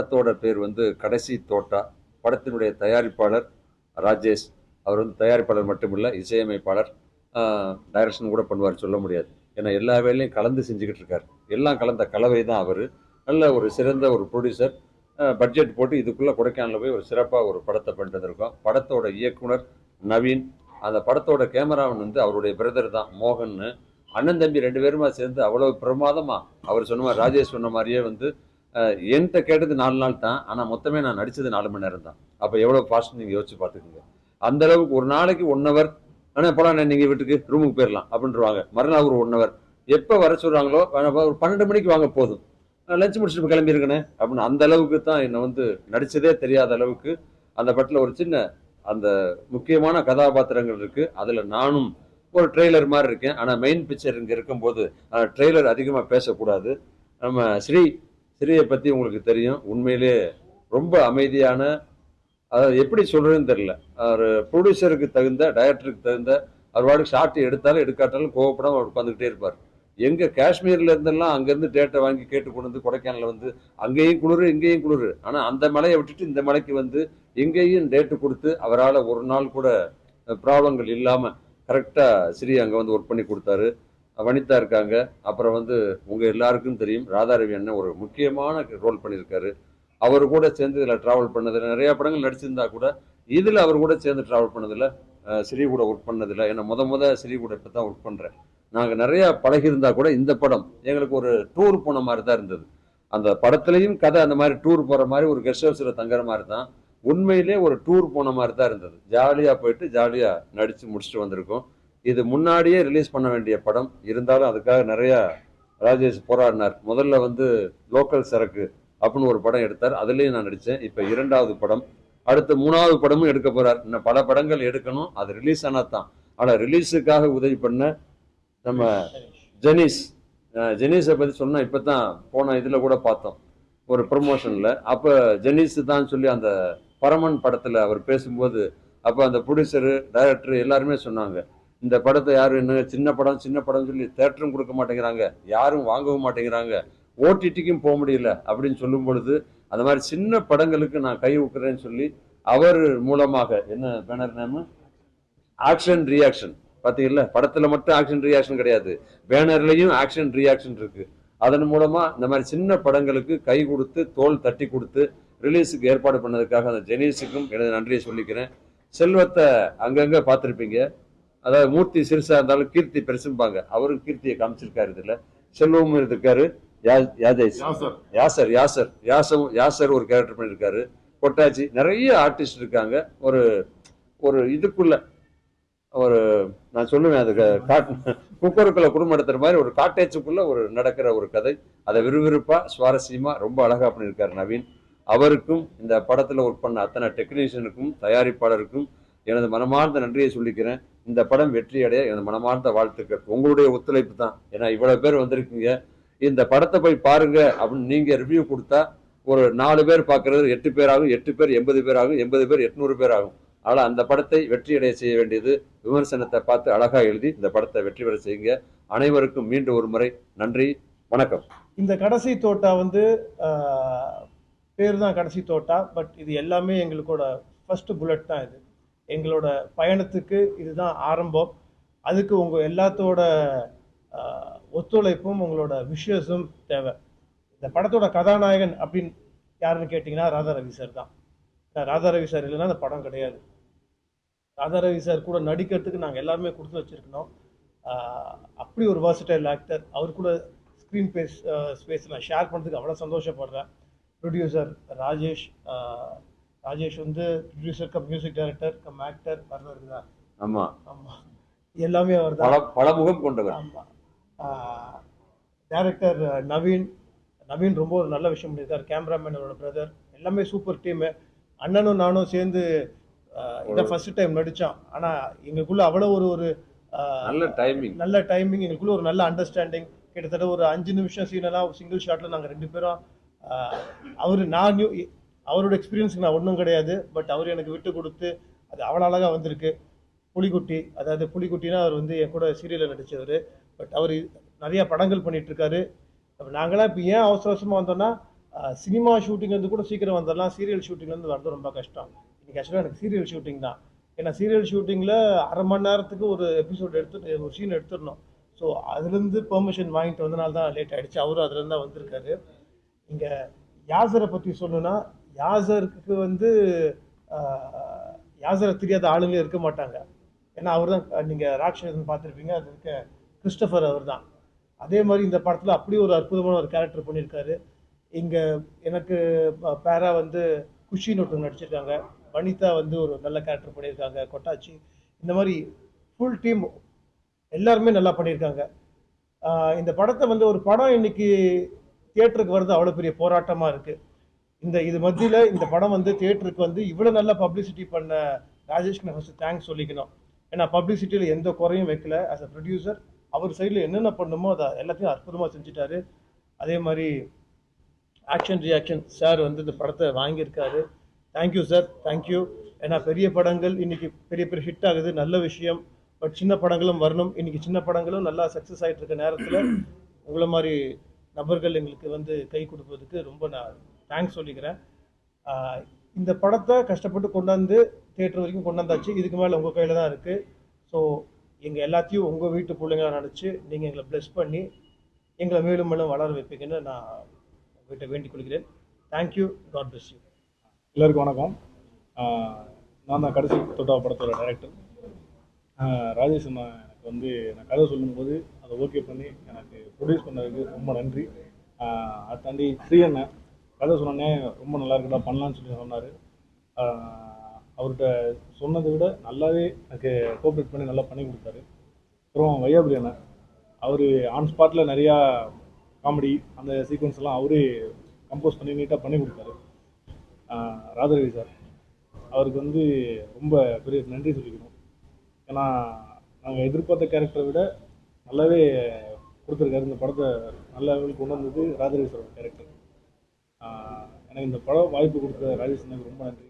படத்தோட பேர் வந்து கடைசி தோட்டா. படத்தினுடைய தயாரிப்பாளர் ராஜேஷ். அவர் வந்து தயாரிப்பாளர் மட்டுமில்லை இசையமைப்பாளர். டைரக்ஷன் கூட பண்ணுவார் சொல்ல முடியாது. ஏன்னா எல்லா வேலையும் கலந்து செஞ்சுக்கிட்டு இருக்கார். எல்லாம் கலந்த கலவை தான் அவர். நல்ல ஒரு சிறந்த ஒரு ப்ரொடியூசர் பட்ஜெட் போட்டு இதுக்குள்ளே கொடைக்கானலில் போய் ஒரு சிறப்பாக ஒரு படத்தை பண்ணிட்டு வந்திருக்கோம் படத்தோட இயக்குனர் நவீன். அந்த படத்தோட கேமராமன் வந்து அவருடைய பிரதர் தான் மோகன்னு. அண்ணன் தம்பி ரெண்டு பேருமா சேர்ந்து அவ்வளோ பிரமாதமாக அவர் சொன்ன மாதிரி ராஜேஷ் சொன்ன மாதிரியே வந்து என்கிட்ட கேட்டது நாலு நாள் தான். ஆனால் மொத்தமே நான் நடித்தது நாலு மணி நேரம் தான் அப்போ எவ்வளோ ஃபாஸ்ட் நீங்கள் யோசிச்சு பார்த்துக்கோங்க. அந்த அளவுக்கு ஒரு நாளைக்கு ஒன் ஹவர் ஆனால் போலாம் நீங்கள் வீட்டுக்கு ரூமுக்கு போயிடலாம் அப்படின்றவாங்க. மறுநாள் ஒரு ஒன் ஹவர் எப்போ வர சொல்கிறாங்களோ ஒரு பன்னெண்டு மணிக்கு வாங்க போதும். லஞ்ச் முடிச்சுட்டு கிளம்பிருக்கனே அப்படின்னு அந்த அளவுக்கு தான் என்னை வந்து நடித்ததே தெரியாத அளவுக்கு அந்த படத்தில் ஒரு சின்ன அந்த முக்கியமான கதாபாத்திரங்கள் இருக்குது அதில் நானும் ஒரு ட்ரெய்லர் மாதிரி இருக்கேன். ஆனால் மெயின் பிக்சர் இங்கே இருக்கும்போது ட்ரெய்லர் அதிகமாக பேசக்கூடாது. நம்ம ஸ்ரீ ஸ்ரீயை பற்றி உங்களுக்கு தெரியும். உண்மையிலே ரொம்ப அமைதியான அதாவது எப்படி சொல்கிறதுன்னு தெரியல. அவர் ப்ரொடியூசருக்கு தகுந்த டைரக்டருக்கு தகுந்த அவர் வாடகை ஷார்ட் எடுத்தாலும் எடுக்காட்டாலும் கோவப்படாமல் அவர் உட்காந்துக்கிட்டே இருப்பார். எங்கே காஷ்மீரில் இருந்தெல்லாம் அங்கேருந்து டேட்டை வாங்கி கேட்டு கொண்டு வந்து கொடைக்கானலில் வந்து அங்கேயும் குளிர் இங்கேயும் குளிர். ஆனால் அந்த மலையை விட்டுட்டு இந்த மலைக்கு வந்து எங்கேயும் டேட்டு கொடுத்து அவரால் ஒரு நாள் கூட ப்ராப்ளங்கள் இல்லாமல் கரெக்டாக ஸ்ரீ அங்கே வந்து ஒர்க் பண்ணி கொடுத்தாரு. வனிதா இருக்காங்க. அப்புறம் வந்து உங்கள் எல்லாருக்கும் தெரியும் ராதாரவி அண்ணன் ஒரு முக்கியமான ரோல் பண்ணியிருக்காரு. அவர் கூட சேர்ந்து இதில் ட்ராவல் பண்ணதில் நிறையா படங்கள் நடிச்சிருந்தா கூட இதில் அவர் கூட சேர்ந்து ட்ராவல் பண்ணதில்ல. அஹ், ஸ்ரீ கூட ஒர்க் பண்ணதில்லை. ஏன்னா முத முத ஸ்ரீ கூட இப்போ தான் ஒர்க் பண்ணுறேன் நாங்கள் நிறையா பழகியிருந்தா கூட இந்த படம் எங்களுக்கு ஒரு டூர் போன மாதிரி தான் இருந்தது. அந்த படத்துலையும் கதை அந்த மாதிரி டூர் போகிற மாதிரி ஒரு கெஸ்ட் ஹவுஸில் தங்குற மாதிரி தான் உண்மையிலே ஒரு டூர் போன மாதிரி தான் இருந்தது. ஜாலியாக போயிட்டு ஜாலியாக நடித்து முடிச்சுட்டு வந்திருக்கோம். இது முன்னாடியே ரிலீஸ் பண்ண வேண்டிய படம். இருந்தாலும் அதுக்காக நிறையா ராஜேஷ் போராடினார். முதல்ல வந்து லோக்கல் சரக்கு அப்படின்னு ஒரு படம் எடுத்தார். அதுலேயும் நான் நடித்தேன் இப்போ இரண்டாவது படம். அடுத்து மூணாவது படமும் எடுக்க போகிறார் இன்னும் பல படங்கள் எடுக்கணும். அது ரிலீஸ் ஆனால் தான். ஆனால் ரிலீஸுக்காக உதவி பண்ண நம்ம ஜெனிஸ். அஹ் ஜெனிஸை பற்றி சொன்னால் இப்போ தான் போன இதில் கூட பார்த்தோம். ஒரு ப்ரொமோஷனில் அப்போ ஜெனிஸ் தான் சொல்லி அந்த பரமன் படத்தில் அவர் பேசும்போது அப்போ அந்த ப்ரொடியூசரு டைரக்டர் எல்லாருமே சொன்னாங்க. இந்த படத்தை யாரும் என்ன சின்ன படம் சின்ன படம் சொல்லி தேட்டரும் கொடுக்க மாட்டேங்கிறாங்க. யாரும் வாங்கவும் மாட்டேங்கிறாங்க. ஓடிடிக்கும் போக முடியல அப்படின்னு சொல்லும் பொழுது அந்த மாதிரி சின்ன படங்களுக்கு நான் கை ஊக்குறேன்னு சொல்லி அவர் மூலமாக என்ன பேனர் நேம்? ஆக்ஷன் ரியாக்ஷன் பார்த்தீங்கல்ல படத்தில் மட்டும் ஆக்ஷன் ரியாக்ஷன் கிடையாது. பேனர்லையும் ஆக்ஷன் ரியாக்ஷன் இருக்கு. அதன் மூலமா இந்த மாதிரி சின்ன படங்களுக்கு கை கொடுத்து தோல் தட்டி கொடுத்து ரிலீஸுக்கு ஏற்பாடு பண்ணதுக்காக அந்த ஜெனீஸுக்கும் எனது நன்றியை சொல்லிக்கிறேன். செல்வத்தை அங்கங்கே பார்த்துருப்பீங்க. அதாவது மூர்த்தி சிறுசா இருந்தாலும் கீர்த்தி பெருசும்பாங்க. அவரும் கீர்த்தியை காமிச்சிருக்காரு இதுல. செல்வமும் இருக்காரு யா- யாதேஷ். யாசர். யாசர் யாசம் யாசர் ஒரு கேரக்டர் பண்ணியிருக்காரு கொட்டாச்சி நிறைய ஆர்டிஸ்ட் இருக்காங்க. ஒரு ஒரு இதுக்குள்ள ஒரு நான் சொல்லுவேன் அது குக்கருக்குள்ள குடும்பம் நடத்துற மாதிரி ஒரு காட்டேஜுக்குள்ள ஒரு நடக்கிற ஒரு கதை. அதை விறுவிறுப்பா சுவாரஸ்யமா ரொம்ப அழகா பண்ணியிருக்காரு நவீன். அவருக்கும் இந்த படத்துல ஒர்க் பண்ண அத்தனை டெக்னீஷியனுக்கும் தயாரிப்பாளருக்கும் எனது மனமார்ந்த நன்றியை சொல்லிக்கிறேன். இந்த படம் வெற்றி அடைய எனது மனமார்ந்த வாழ்த்துக்கள். உங்களுடைய ஒத்துழைப்பு தான். ஏன்னா இவ்வளவு பேர் வந்திருக்கீங்க. இந்த படத்தை போய் பாருங்க அப்படின்னு நீங்க ரிவ்யூ கொடுத்தா ஒரு நாலு பேர் பார்க்கறது எட்டு பேர் ஆகும் எட்டு பேர் எண்பது பேர் ஆகும் எண்பது பேர் எட்நூறு பேர் ஆகும் ஆனால் அந்த படத்தை வெற்றியடைய செய்ய வேண்டியது விமர்சனத்தை பார்த்து அழகாக எழுதி இந்த படத்தை வெற்றி பெற செய்யுங்க. அனைவருக்கும் மீண்டும் ஒரு முறை நன்றி வணக்கம். இந்த கடைசி தோட்டா வந்து பேர் தான் கடைசி தோட்டா பட் இது எல்லாமே எங்களுக்கோட ஃபஸ்ட்டு புல்லட் தான் இது. எங்களோட பயணத்துக்கு இதுதான் ஆரம்பம். அதுக்கு உங்கள் எல்லாத்தோட ஒத்துழைப்பும் உங்களோட விஷயஸும் தேவை. இந்த படத்தோட கதாநாயகன் அப்படின்னு யாருன்னு கேட்டிங்கன்னா ராதா ரவி சார் தான். ராதா ரவி சார் இல்லைன்னா அந்த படம் கிடையாது. ராதா ரவி சார் கூட நடிக்கிறதுக்கு நாங்கள் எல்லாருமே கொடுத்து வச்சுருக்கணும். அப்படி ஒரு versatile ஆக்டர் அவர் கூட ஸ்க்ரீன் பேஸ் ஸ்பேஸ் நான் ஷேர் பண்ணுறதுக்கு அவ்வளோ சந்தோஷப்படுறேன். ப்ரொடியூசர் ராஜேஷ் ராஜேஷ் வந்து producer cum music director cum actor வரவர் தான். ஆமா. ஆமாம் எல்லாமே அவர் பல தான் பலமுகம் கொண்டவர். ஆமாம் டேரக்டர் நவீன் நவீன் ரொம்ப ஒரு நல்ல விஷயம் பண்ணியிருக்கார். கேமராமேன் அவரோட பிரதர் எல்லாமே சூப்பர் டீமு அண்ணனும் நானும் சேர்ந்து இதான் ஃபர்ஸ்ட் டைம் நடித்தோம் ஆனால் எங்களுக்குள்ள அவ்வளோ ஒரு ஒரு நல்ல டைமிங் நல்ல டைமிங் எங்களுக்குள்ள ஒரு நல்ல அண்டர்ஸ்டாண்டிங் கிட்டத்தட்ட ஒரு அஞ்சு நிமிஷம் சீனெல்லாம் சிங்கிள் ஷாட்டில் நாங்கள் ரெண்டு பேரும் அவர் நான் நியூ அவரோட எக்ஸ்பீரியன்ஸுக்கு நான் ஒன்றும் கிடையாது. பட் அவர் எனக்கு விட்டு கொடுத்து அது அவ்வளோ அழகாக வந்திருக்கு. புலிக்குட்டி அதாவது புலிக்குட்டினா அவர் வந்து என் கூட சீரியலில் நடித்தவர் பட் அவர் நிறையா படங்கள் பண்ணிகிட்ருக்காரு அப்போ நாங்களாம் இப்போ ஏன் அவசர அவசரமாக வந்தோம்னா சினிமா ஷூட்டிங்லேருந்து கூட சீக்கிரம் வந்துடலாம். சீரியல் ஷூட்டிங்லேருந்து வரது ரொம்ப கஷ்டம். இன்றைக்கி ஆக்சுவலாக எனக்கு சீரியல் ஷூட்டிங் தான். ஏன்னா சீரியல் ஷூட்டிங்கில் அரை மணி நேரத்துக்கு ஒரு எபிசோட் எடுத்து ஒரு சீன் எடுத்துடணும். ஸோ அதுலேருந்து பெர்மிஷன் வாங்கிட்டு வந்தனால தான் லேட் ஆகிடுச்சு அவரும் அதுலேருந்து தான் வந்திருக்காரு. இங்கே யாசரை பற்றி சொல்லணுன்னா யாசருக்கு வந்து யாசரை தெரியாத ஆளுங்களே இருக்க மாட்டாங்க. ஏன்னா அவர் தான் நீங்கள் ராட்சசன் பார்த்துருப்பீங்க அது இருக்க கிறிஸ்டபர் அவர் தான் அதே மாதிரி இந்த படத்தில் அப்படி ஒரு அற்புதமான ஒரு கேரக்டர் பண்ணியிருக்காரு. இங்கே எனக்கு பேரா வந்து குஷின்னு ஒருத்தவங்க நடிச்சிருக்காங்க. வனிதா வந்து ஒரு நல்ல கேரக்டர் பண்ணியிருக்காங்க கொட்டாச்சி. இந்த மாதிரி ஃபுல் டீம் எல்லாருமே நல்லா பண்ணியிருக்காங்க. இந்த படத்தை வந்து ஒரு படம் இன்னைக்கு தியேட்டருக்கு வர்றது அவ்வளோ பெரிய போராட்டமாக இருக்குது இந்த இது மத்தியில் இந்த படம் வந்து தியேட்டருக்கு வந்து இவ்வளோ நல்ல பப்ளிசிட்டி பண்ண ராஜேஷ்க்கு ஃபஸ்ட்டு தேங்க்ஸ் சொல்லிக்கணும். ஏன்னா பப்ளிசிட்டியில் எந்த குறையும் வைக்கல. ஆஸ் அ ப்ரொடியூசர் அவர் சைடில் என்னென்ன பண்ணுமோ அதை எல்லாத்தையும் அற்புதமாக செஞ்சுட்டாரு. அதே மாதிரி ஆக்ஷன் ரியாக்ஷன் சார் வந்து இந்த படத்தை வாங்கியிருக்காரு. தேங்க்யூ சார் தேங்க்யூ ஏன்னா பெரிய படங்கள் இன்றைக்கி பெரிய பெரிய ஹிட் ஆகுது. நல்ல விஷயம். பட் சின்ன படங்களும் வரணும். இன்றைக்கி சின்ன படங்களும் நல்லா சக்ஸஸ் ஆகிட்டு இருக்க நேரத்தில் உங்களை மாதிரி நபர்கள் எங்களுக்கு வந்து கை கொடுப்பதுக்கு ரொம்ப நான் தேங்க்ஸ் சொல்லிக்கிறேன். இந்த படத்தை கஷ்டப்பட்டு கொண்டாந்து தேட்டர் வரைக்கும் கொண்டாந்தாச்சு. இதுக்கு மேலே உங்கள் கையில் தான் இருக்குது ஸோ எங்கள் எல்லாத்தையும் உங்கள் வீட்டு பிள்ளைங்களா நினச்சி நீங்கள் எங்களை ப்ளெஸ் பண்ணி எங்களை மேலும் மேலும் வளர வைப்பீங்கன்னு நான் உங்கள்கிட்ட வேண்டிக் கொள்கிறேன். தேங்க்யூ காட் பிளஸ் யூ எல்லாருக்கும் வணக்கம். நான் தான் கடைசி தொட்டா படத்தோட டைரக்டர் ராஜேஷ் அம்மா எனக்கு வந்து நான் கதை சொல்லும்போது அதை ஓகே பண்ணி எனக்கு ப்ரொடியூஸ் பண்ணதுக்கு ரொம்ப நன்றி. அதை தாண்டி ஸ்ரீ அண்ணன். கதை சொன்னோடனே ரொம்ப நல்லா இருக்குடா பண்ணலான்னு சொல்லி சொன்னார். அவர்கிட்ட சொன்னதை விட நல்லாவே எனக்கு கோஆப்ரேட் பண்ணி நல்லா பண்ணி கொடுத்தாரு. அப்புறம் வையாபுரி அண்ணன் அவர் ஆன் ஸ்பாட்டில் நிறையா காமெடி அந்த சீக்வன்ஸ் எல்லாம் அவரே கம்போஸ் பண்ணி நீட்டாக பண்ணி கொடுத்தாரு. ராதரவி ராதாரவி சார் அவருக்கு வந்து ரொம்ப பெரிய நன்றி சொல்லிக்கணும். ஏன்னா நாங்கள் எதிர்பார்த்த கேரக்டரை விட நல்லாவே கொடுத்துருக்காரு. இந்த படத்தை நல்ல கொண்டு வந்தது ராதாரவி சாரோட கேரக்டர் எனக்கு இந்த படம் வாய்ப்பு கொடுத்த ராஜேஷ் எனக்கு ரொம்ப நன்றி.